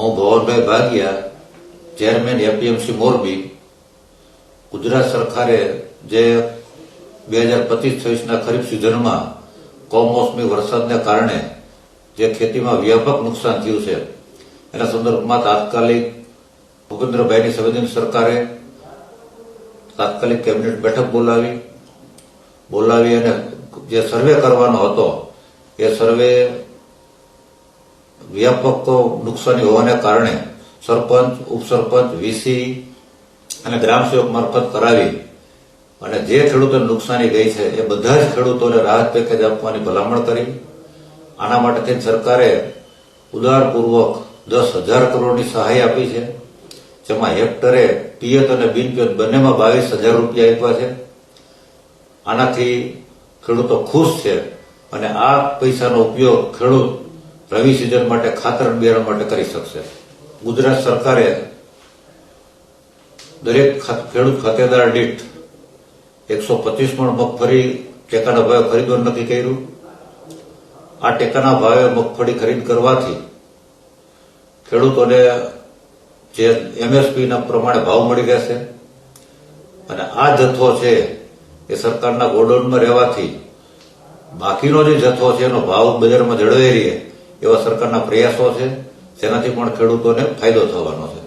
હું Bhavanbhai ભાગિયા. Chairman APMC Morbi. Gujarat સરકારે જે બે હજાર પચીસ છવ્વીસના ખરીફ સિઝનમાં કમોસમી વરસાદને કારણે જે ખેતીમાં વ્યાપક નુકસાન થયું છે, એના સંદર્ભમાં તાત્કાલિક ભૂપેન્દ્રભાઈની સંવેદન સરકારે તાત્કાલિક કેબિનેટ બેઠક બોલાવી. બોલાવી અને જે સર્વે કરવાનો હતો, એ સર્વે વ્યાપક નુકસાની હોવાને કારણે સરપંચ, ઉપસરપંચ, વીસી અને ગ્રામસેવક મારફત કરાવી અને જે ખેડૂતોને નુકસાની ગઈ છે, એ બધા જ ખેડૂતોને રાહત પેકેજ આપવાની ભલામણ કરી. આના માટે થઈને સરકારે ઉદારપૂર્વક દસ હજાર કરોડની સહાય આપી છે, જેમાં હેક્ટરે પિયત અને બિનપિયત બંનેમાં બાવીસ હજાર રૂપિયા આપ્યા છે. આનાથી ખેડૂતો ખુશ છે અને આ પૈસાનો ઉપયોગ ખેડૂત રવિ સિઝન માટે ખાતર બિયારણ માટે કરી શકશે. ગુજરાત સરકારે દરેક ખેડૂત ખાતેદાર દીઠ એકસો પચીસ મણ મગફળી ટેકાના ભાવે ખરીદવાનું નક્કી કર્યું. આ ટેકાના ભાવે મગફળી ખરીદ કરવાથી ખેડૂતોને જે એમએસપીના પ્રમાણે ભાવ મળી રહેશે અને આ જથ્થો છે એ સરકારના ગોડાઉનમાં રહેવાથી બાકીનો જે જથ્થો છે એનો ભાવ બજારમાં જળવાઈ રહે. એવા સરકારના પ્રયાસો છે જેનાથી પણ ખેડૂતોને ફાયદો થવાનો છે.